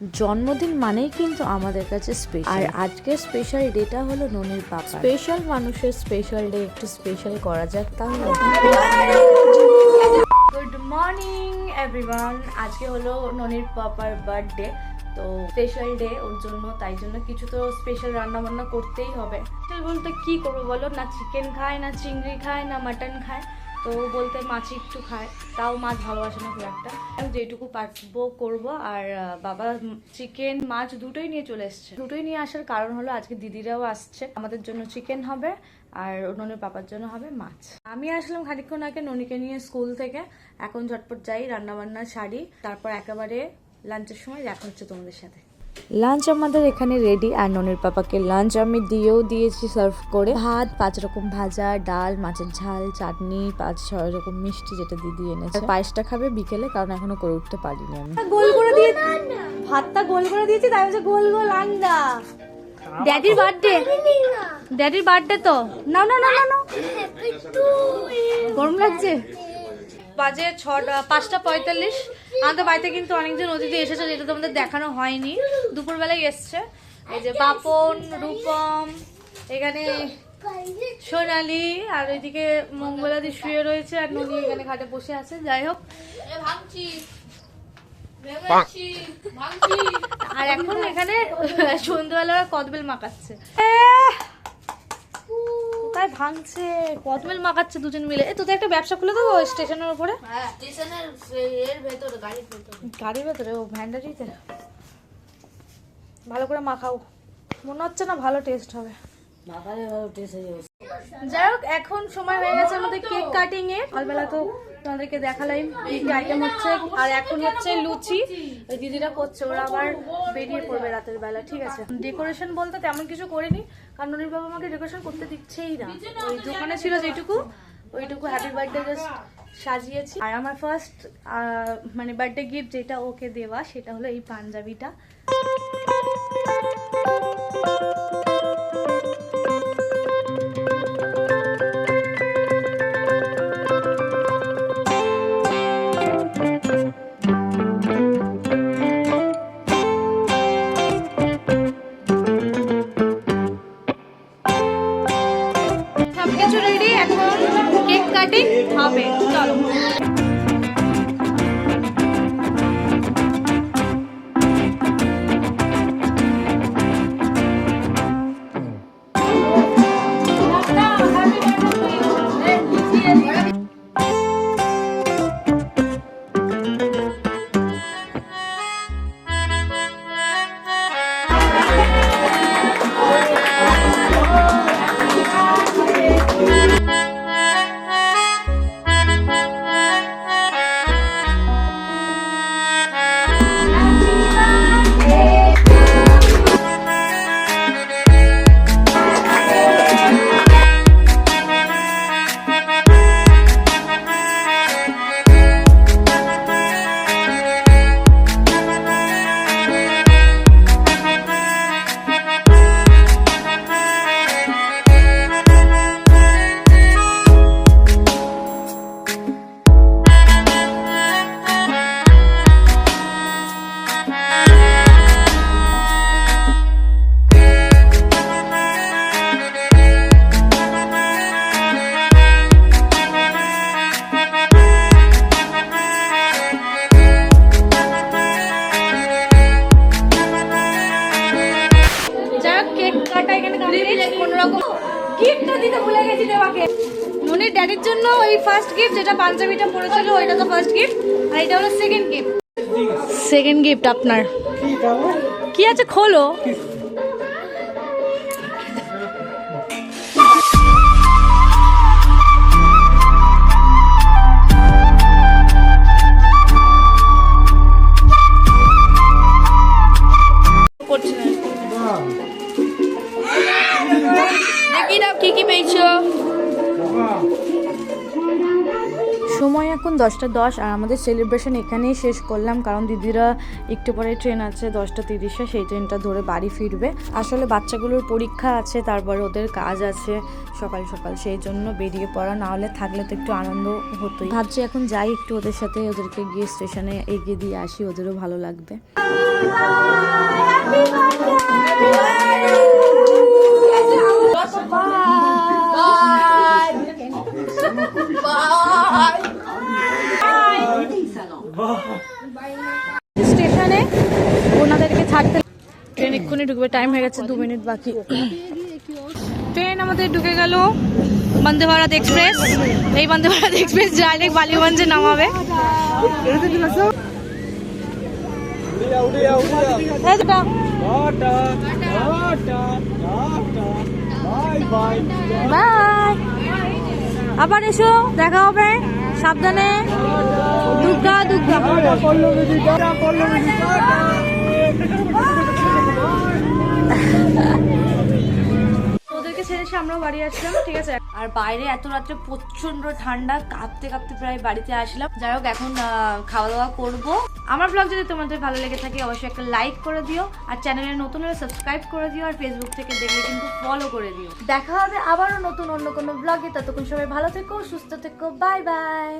জন্মদিন মানেই কিন্তু আমাদের কাছে স্পেশাল আর আজকের স্পেশাল ডেটা হলো ননির পাপা স্পেশাল মানুষের স্পেশাল ডে একটু স্পেশাল করা যাক তাহলে। গুড মর্নিং এভরিওয়ান আজকে হলো ননির পাপার বার্থডে তো স্পেশাল ডে ওর জন্য তাই জন্য কিছু তো স্পেশাল রান্না বান্না করতেই হবে। স্পেশাল বলতে কি করব বলো? না চিকেন খায় না চিংড়ি খায় না মাটন খায়। তো বলতে মাছ একটু খায়, তাও মাছ ভালোবাসে না খুব একটা। যেটুকু পারব করব, আর বাবা চিকেন, মাছ দুটোই নিয়ে চলে এসছে। দুটোই নিয়ে আসার কারণ হলো আজকে দিদিরাও আসছে। আমাদের জন্য চিকেন হবে, আর ননির পাপার জন্য হবে মাছ। আমি আসলাম খানিকক্ষণ আগে ননিকে নিয়ে স্কুল থেকে। এখন ঝটপট যাই রান্না বান্না সারি তারপর একেবারে লাঞ্চের সময় দেখা হচ্ছে তোমাদের সাথে। লাঞ্চ আমাদের এখানে রেডি আর ননির পাপাকে লাঞ্চ আমি দিয়েও দিয়েছি সার্ভ করে। ভাত পাঁচ রকম ভাজা ডাল মাছের ঝাল চাটনি পাঁচ ছয় রকম মিষ্টি যেটা দিদি এনেছে। পায়েসটা খাবে বিকেলে কারণ এখনও করে উঠতে পারিনি আমি। গোল করে দিয়ে ভাতটা গোল করে দিয়েছি তাই হচ্ছে গোল গোল আন্ডা ড্যাডির বার্থডে ড্যাডির বার্থডে তো? না না না না না গরম লাগছে। বাজে ছটা পাঁচটা পঁয়তাল্লিশ। আমাদের বাড়িতে কিন্তু অনেকজন অতিথি এসেছে যেটা তোমাদের দেখানো হয়নি। দুপুরবেলায় এসছে। এই যে বাপন রূপম এখানে সোনালি আর ওইদিকে মঙ্গলাদি শুয়ে রয়েছে আর ননি এখানে খাটে বসে আছে। যাই হোক। আর এখন এখানে সন্ধ্যাবেলা কদবেল মাখাচ্ছে। কোথায় ভাঙছে? কদবেল মাখাচ্ছে দুজন মিলে। এ তোদের একটা ব্যবসা খুলে দেবো স্টেশনের উপরে? হ্যাঁ স্টেশনের এর ভেতরে গাড়ির ভেতরে। গাড়ির ভেতরে ও ভ্যান্ডারিতে? ভালো করে মাখাও। মনে হচ্ছে না ভালো টেস্ট হবে। মাখালে ভালো টেস্ট হয়ে যাবে। যাই হোক এখন সময় হয়ে গেছে আমাদের কেক কাটিং এর। সকালবেলা তো তোমাদেরকে দেখালাম কি কি আইটেম হচ্ছে আর এখন হচ্ছে লুচি। ওই দিদিরা করছে ওরা আবার বেরিয়ে পড়বে রাতের বেলা ঠিক আছে? ডেকোরেশন বলতে তেমন কিছু করিনি। কারণ ননির বাবা আমাকে ডেকোরেশন করতে দিচ্ছেই না। ওই দোকানে ছিল যেটুকু। ওইটুকু হ্যাপি বার্থডে জাস্ট সাজিয়েছি। আর আমার ফার্স্ট মানে বার্থডে গিফট যেটা ওকে দেওয়া সেটা হলো এই পাঞ্জাবিটা। ভুলে গেছি তোমাকে ননির ড্যাডির জন্য ওই ফার্স্ট গিফট যেটা পাঞ্জাবিটা পড়েছিল ওইটা তো ফার্স্ট গিফট আর এটা হলো সেকেন্ড গিফট সেকেন্ড গিফট আপনার। কি আছে খোলো। দশটা দশ, আর আমাদের সেলিব্রেশন এখানেই শেষ করলাম, কারণ দিদিরা একটু পরে ট্রেন আছে, দশটা তিরিশে, সেই ট্রেনটা ধরে বাড়ি ফিরবে। আসলে বাচ্চাগুলোর পরীক্ষা আছে, তারপরে ওদের কাজ আছে, সকাল সকাল সেই জন্য বেরিয়ে পড়া, না হলে থাকলে তো একটু আনন্দ হতোই। ভাবছি এখন যাই একটু ওদের সাথে, ওদেরকে গিয়ে স্টেশনে এগিয়ে দিয়ে আসি, ওদেরও ভালো লাগবে স্টেশনে ওনাদেরকে ছাড়তে ট্রেন এক্ষুনি ঢুকবে টাইম হয়ে গেছে দু মিনিট বাকি। ট্রেন আমাদের ঢুকে গেল বন্দে ভারত এক্সপ্রেস এই বন্দে ভারত এক্সপ্রেস ডাইরেক্ট বালিগঞ্জে নামাবে। আবার এসো দেখা হবে। সাবধানে। দুর্গা দুর্গা আমরাও বাড়ি ঠিক আছে? আর বাইরে এত রাত্রে প্রচণ্ড ঠান্ডা, কাঁপতে কাঁপতে প্রায় বাড়িতে আসলাম। যাই হোক, এখন খাওয়া দাওয়া করব। আমার যদি তোমাদের ভালো লেগে থাকে, অবশ্যই একটা লাইক করে দিও। আর চ্যানেলে নতুন সাবস্ক্রাইব করে দিও, আর ফেসবুক থেকে কিন্তু ফলো করে দিও। দেখা হবে আবারও নতুন অন্য কোনো ব্লগে ততক্ষণ সবাই ভালো থেকো, সুস্থ থেকো। Bye bye